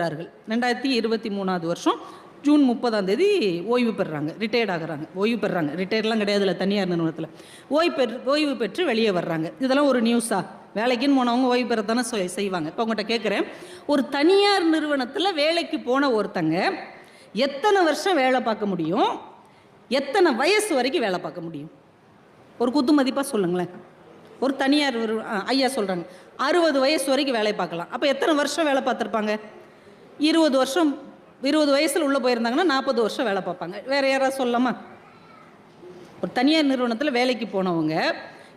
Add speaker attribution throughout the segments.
Speaker 1: பெறார்கள் ரெண்டாயிரத்தி இருபத்தி மூணாவது வருஷம் ஜூன் முப்பதாம் தேதி ஓய்வு பெறுறாங்க. ரிட்டையர்ட் ஆகுறாங்க. ஓய்வு பெறுறாங்க. ரிட்டையர்லாம் கிடையாது இல்லை தனியார் நிறுவனத்தில். ஓய்வு பெற் ஓய்வு பெற்று வெளியே வர்றாங்க. இதெல்லாம் ஒரு நியூஸா வேலைக்குன்னு போனவங்க ஓய்வு பெறத்தானே செய்- செய்வாங்க. இப்போ உங்கள்கிட்ட கேட்குறேன் ஒரு தனியார் நிறுவனத்தில் வேலைக்கு போன ஒருத்தங்க எத்தனை வருஷம் வேலை பார்க்க முடியும்? எத்தனை வயசு வரைக்கும் வேலை பார்க்க முடியும்? ஒரு குத்து மதிப்பாக சொல்லுங்களேன். ஒரு தனியார் ஐயா சொல்கிறாங்க அறுபது வயசு வரைக்கும் வேலை பார்க்கலாம். அப்போ எத்தனை வருஷம் வேலை பார்த்துருப்பாங்க? இருபது வருஷம் இருபது வயசில் உள்ளே போயிருந்தாங்கன்னா நாற்பது வருஷம் வேலை பார்ப்பாங்க. வேறு யாராவது சொல்லலாமா? ஒரு தனியார் நிறுவனத்தில் வேலைக்கு போனவங்க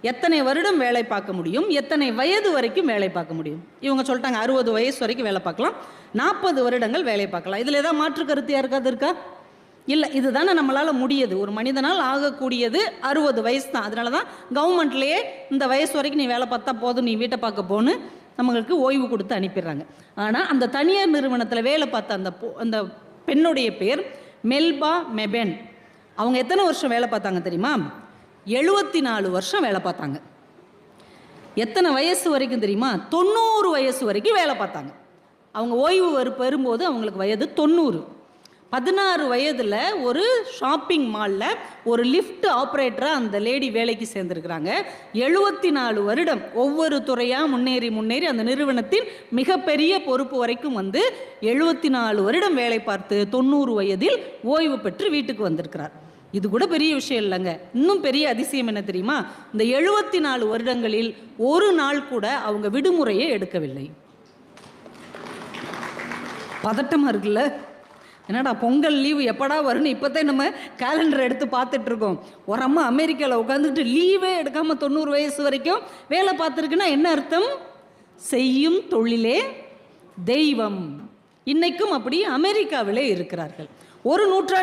Speaker 1: எத்தனை வருடம் வேலை பார்க்க முடியும் எத்தனை வயது வரைக்கும் வேலை பார்க்க முடியும்? இவங்க சொல்லிட்டாங்க அறுபது வயசு வரைக்கும் வேலை பார்க்கலாம் நாற்பது வருடங்கள் வேலை பார்க்கலாம். இதில் ஏதாவது மாற்று கருத்து யாருக்காவது இருக்கா? இல்லை இது தானே நம்மளால் முடியுது. ஒரு மனிதனால் ஆகக்கூடியது அறுபது வயசு தான். அதனால தான் கவர்மெண்ட்லேயே இந்த வயசு வரைக்கும் நீ வேலை பார்த்தா போதும் நீ வீட்டை பார்க்க போன்னு நம்மளுக்கு ஓய்வு கொடுத்து அனுப்பிடுறாங்க. ஆனால் அந்த தனியார் நிறுவனத்தில் வேலை பார்த்த அந்த பொ- அந்த பெண்ணுடைய பேர் மெல்பா மெபென். அவங்க எத்தனை வருஷம் வேலை பார்த்தாங்க தெரியுமா? எழுபத்தி நாலு வருஷம் வேலை பார்த்தாங்க. எத்தனை வயசு வரைக்கும் தெரியுமா? தொண்ணூறு வயசு வரைக்கும் வேலை பார்த்தாங்க. அவங்க ஓய்வு வரு பெறும்போது அவங்களுக்கு வயது தொண்ணூறு. பதினாறு வயதில் ஒரு ஷாப்பிங் மாலில் ஒரு லிஃப்ட் ஆப்ரேட்டராக அந்த லேடி வேலைக்கு சேர்ந்துருக்கிறாங்க. எழுபத்தி நாலு வருடம் ஒவ்வொரு துறையாக முன்னேறி முன்னேறி அந்த நிறுவனத்தின் மிகப்பெரிய பொறுப்பு வரைக்கும் வந்து எழுபத்தி நாலு வருடம் வேலை பார்த்து தொண்ணூறு வயதில் ஓய்வு பெற்று வீட்டுக்கு வந்திருக்கிறார். இது கூட பெரிய விஷயம் இல்லைங்க. இன்னும் பெரிய அதிசயம் என்ன தெரியுமா? இந்த எழுபத்தி நாலு வருடங்களில் ஒரு நாள் கூட அவங்க விடுமுறையை எடுக்கவில்லை. பதட்டமாக இருக்குல்ல? என்னடா பொங்கல் லீவு எப்படா வரும்னு இப்போதான் நம்ம கேலண்டர் எடுத்து பார்த்துட்டு இருக்கோம் ஒரு அம்மா அமெரிக்காவில் உட்காந்துக்கிட்டு லீவே எடுக்காமல் தொண்ணூறு வயசு வரைக்கும் வேலை பார்த்துருக்குன்னா என்ன அர்த்தம்? செய்யும் தொழிலே தெய்வம். இன்னைக்கும் அப்படி அமெரிக்காவிலே இருக்கிறார்கள். ஒரு நூற்றாண்டு